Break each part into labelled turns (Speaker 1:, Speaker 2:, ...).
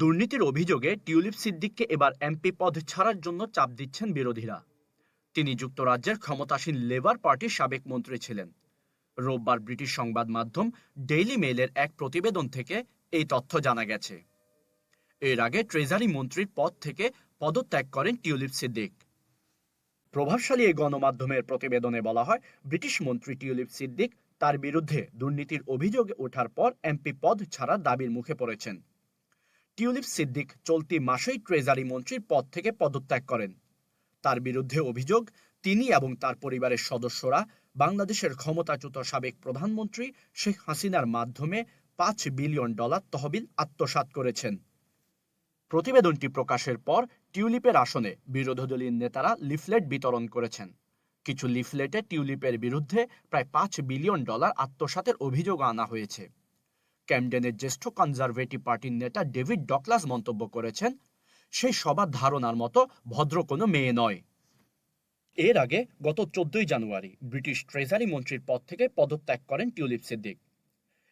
Speaker 1: দুর্নীতির অভিযোগে টিউলিপ সিদ্দিককে এবার এমপি পদ ছাড়ার জন্য চাপ দিচ্ছেন বিরোধীরা। তিনি যুক্তরাজ্যের ক্ষমতাসীন লেবার পার্টির সাবেক মন্ত্রী ছিলেন। রোববার ব্রিটিশ সংবাদ মাধ্যম ডেইলি মেইলের এক প্রতিবেদন থেকে এই তথ্য জানা গেছে। এর আগে ট্রেজারি মন্ত্রীর পদ থেকে পদত্যাগ করেন টিউলিপ সিদ্দিক। প্রভাবশালী এই গণমাধ্যমের প্রতিবেদনে বলা হয়, ব্রিটিশ মন্ত্রী টিউলিপ সিদ্দিক তার বিরুদ্ধে দুর্নীতির অভিযোগে ওঠার পর এমপি পদ ছাড়ার দাবির মুখে পড়েছেন। টিউলিপ সিদ্দিক চলতি মাসেই ট্রেজারি মন্ত্রীর পদ থেকে পদত্যাগ করেন। তার বিরুদ্ধে অভিযোগ, তিনি এবং তার পরিবারের সদস্যরা বাংলাদেশের ক্ষমতাচ্যুত সাবেক প্রধানমন্ত্রী শেখ হাসিনার মাধ্যমে পাঁচ বিলিয়ন ডলার তহবিল আত্মসাৎ করেছেন। প্রতিবেদনটি প্রকাশের পর টিউলিপের আসনে বিরোধী নেতারা লিফলেট বিতরণ করেছেন। কিছু লিফলেটে টিউলিপের বিরুদ্ধে প্রায় পাঁচ বিলিয়ন ডলার আত্মসাতের অভিযোগ আনা হয়েছে। ক্যামডেনের জ্যেষ্ঠ কনজারভেটিভ পার্টির নেতা ডেভিড ডকলাস মন্তব্য করেছেন, সেই সবার ধারণার মতো ভদ্র কোনো মেয়ে নয়। এর আগে গত চোদ্দই জানুয়ারি ব্রিটিশ ট্রেজারি মন্ত্রীর পদ থেকে পদত্যাগ করেন টিউলিপ সিদ্দিক।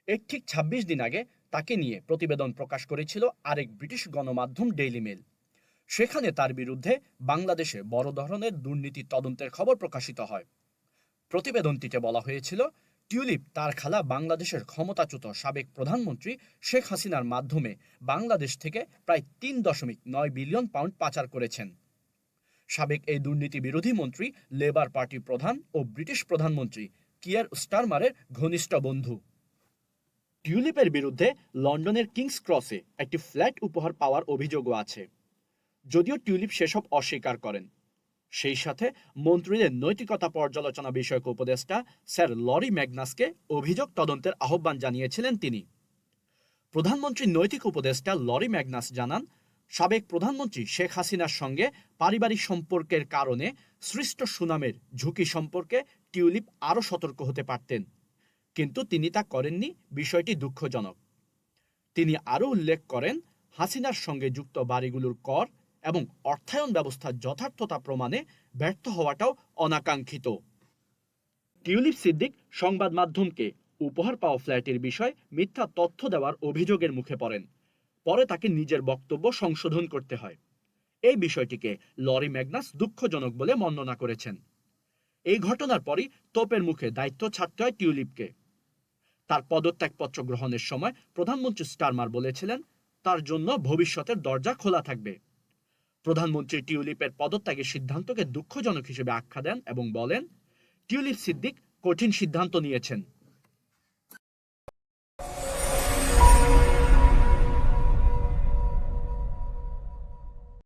Speaker 1: এর ঠিক ছাব্বিশ দিন আগে তাকে নিয়ে প্রতিবেদন প্রকাশ করেছিল আরেক ব্রিটিশ গণমাধ্যম ডেইলি মেল। সেখানে তার বিরুদ্ধে বাংলাদেশে বড় ধরনের দুর্নীতি তদন্তের খবর প্রকাশিত হয়। প্রতিবেদনটিতে বলা হয়েছিল টিউলিপ, তার খালা বাংলাদেশের ক্ষমতাচ্যুত সাবেক প্রধানমন্ত্রী শেখ হাসিনার মাধ্যমে বাংলাদেশ থেকে প্রায় তিন দশমিক নয় বিলিয়ন পাউন্ড পাচার করেছেন। সাবেক এই দুর্নীতি বিরোধী মন্ত্রী, লেবার পার্টি প্রধান ও ব্রিটিশ প্রধানমন্ত্রী কিয়ার স্টারমারের ঘনিষ্ঠ বন্ধু। টিউলিপের বিরুদ্ধে লন্ডনের কিংস ক্রসে একটি ফ্ল্যাট উপহার পাওয়ার অভিযোগও আছে। যদিও টিউলিপ সেসব অস্বীকার করেন সেই সাথে মন্ত্রীদের নৈতিকতা পর্যালোচনা বিষয়ক উপদেষ্টা স্যার লরি ম্যাগনাসকে অভিযোগ তদন্তের আহ্বান জানিয়েছিলেন তিনি। প্রধানমন্ত্রীর নৈতিক উপদেষ্টা লরি ম্যাগনাস জানান, সাবেক প্রধানমন্ত্রী শেখ হাসিনার সঙ্গে পারিবারিক সম্পর্কের কারণে সৃষ্ট সুনামের ঝুঁকি সম্পর্কে টিউলিপ আরও সতর্ক হতে পারতেন, কিন্তু তিনি তা করেননি, বিষয়টি দুঃখজনক। তিনি আরও উল্লেখ করেন, হাসিনার সঙ্গে যুক্ত বাড়িগুলোর কর এবং অর্থায়ন ব্যবস্থার যথার্থতা প্রমাণে ব্যর্থ হওয়াটাও অনাকাঙ্ক্ষিত। টিউলিপ সিদ্দিক সংবাদ মাধ্যমকে উপহার পাওয়া ফ্ল্যাটের বিষয়ে মিথ্যা তথ্য দেওয়ার অভিযোগের মুখে পড়েন। পরে তাকে নিজের বক্তব্য সংশোধন করতে হয়। এই বিষয়টিকে লরি ম্যাগনাস দুঃখজনক বলে বর্ণনা করেছেন। এই ঘটনার পরই তোপের মুখে দায়িত্ব ছাড়তে হয় টিউলিপকে। তার পদত্যাগপত্র গ্রহণের সময় প্রধানমন্ত্রী স্টারমার বলেছিলেন, তার জন্য ভবিষ্যতের দরজা খোলা থাকবে। প্রধানমন্ত্রী টিউলিপের পদত্যাগের সিদ্ধান্তকে দুঃখজনক হিসেবে আখ্যা দেন এবং বলেন, টিউলিপ সিদ্দিক কঠিন সিদ্ধান্ত নিয়েছেন।